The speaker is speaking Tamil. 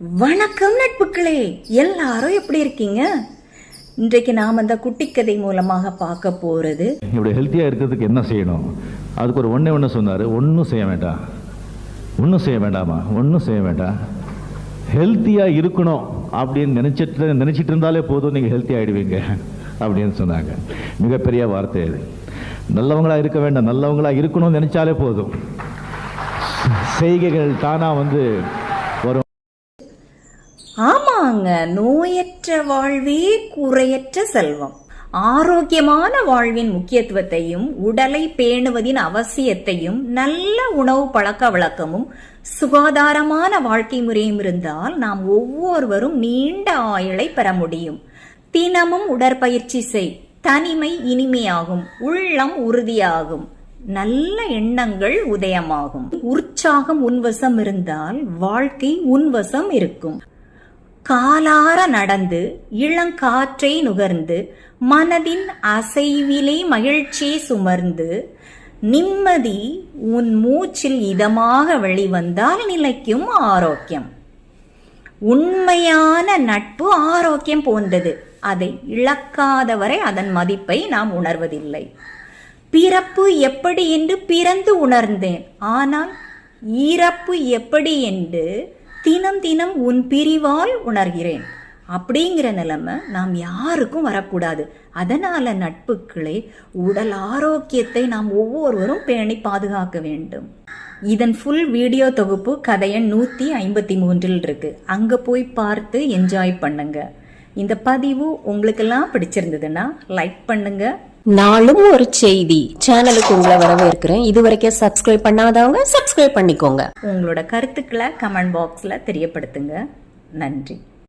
வணக்கம் நட்புகளே எல்லாரும் எப்படி இருக்கீங்க? இன்றைக்கு நாம் அந்த குட்டிக்கதை மூலமாக பார்க்க போகிறது இப்படி ஹெல்த்தியாக இருக்கிறதுக்கு என்ன செய்யணும்? அதுக்கு ஒரு ஒன்றே ஒன்று சொன்னார். ஒன்றும் செய்ய வேண்டாம். ஒன்றும் செய்ய வேண்டாமா? ஒன்றும் செய்ய வேண்டாம். ஹெல்த்தியாக இருக்கணும் அப்படின்னு நினச்சிட்டு நினச்சிட்டு இருந்தாலே போதும். நீங்கள் ஹெல்த்தி ஆகிடுவீங்க அப்படின்னு சொன்னாங்க. மிகப்பெரிய வார்த்தை அது. நல்லவங்களா இருக்க வேண்டாம். நல்லவங்களா இருக்கணும்னு நினச்சாலே போதும். செய்கைகள் தானாக வந்து ஆமாங்க நோயற்ற வாழ்வே குறையற்ற செல்வம். ஆரோக்கியமான வாழ்வின் முக்கியத்துவத்தையும் உடலை பேணுவதின் அவசியத்தையும் நல்ல உணவு பழக்க வழக்கமும் சுகாதாரமான வாழ்க்கை முறையும் இருந்தால் நாம் ஒவ்வொருவரும் நீண்ட ஆயுளை பெற முடியும். தினமும் உடற்பயிற்சி செய். தனிமை இனிமையாகும். உள்ளம் உறுதியாகும். நல்ல எண்ணங்கள் உதயமாகும். உற்சாகம் உன்வசம் இருந்தால் வாழ்க்கை உன்வசம் இருக்கும். காலார நடந்து இளங்காற்றை நுகர்ந்து மனதின் அசைவிலே மகிழ்ச்சியை சுமர்ந்து நிம்மதி உன் மூச்சில் இதமாக வெளிவந்தால் நிலைக்கும் ஆரோக்கியம். உண்மையான நட்பு ஆரோக்கியம் போன்றது. அதை இழக்காதவரை அதன் மதிப்பை நாம் உணர்வதில்லை. பிறப்பு எப்படி என்று பிறந்து உணர்ந்தேன். ஆனால் இறப்பு எப்படி என்று தினம் தினம் உன் பிரிவால் உணர்கிறேன். அப்படிங்கிற நிலைமை நாம் யாருக்கும் வரக்கூடாது. அதனால நட்புகளை உடல் ஆரோக்கியத்தை நாம் ஒவ்வொருவரும் பேணி பாதுகாக்க வேண்டும். இதன் ஃபுல் வீடியோ தொகுப்பு கதையன் நூற்றி ஐம்பத்தி மூன்றில் இருக்கு. அங்கே போய் பார்த்து என்ஜாய் பண்ணுங்க. இந்த பதிவு உங்களுக்கெல்லாம் பிடிச்சிருந்ததுன்னா லைக் பண்ணுங்கள் நாளும் ஒரு செய்தி. சேனலுக்கு உங்களை வரவேற்கிறேன். இது வரைக்கும் சப்ஸ்கிரைப் பண்ணாதவங்க சப்ஸ்கிரைப் பண்ணிக்கோங்க. உங்களோட கருத்துக்களை கமெண்ட் பாக்ஸில் தெரியப்படுத்துங்க. நன்றி.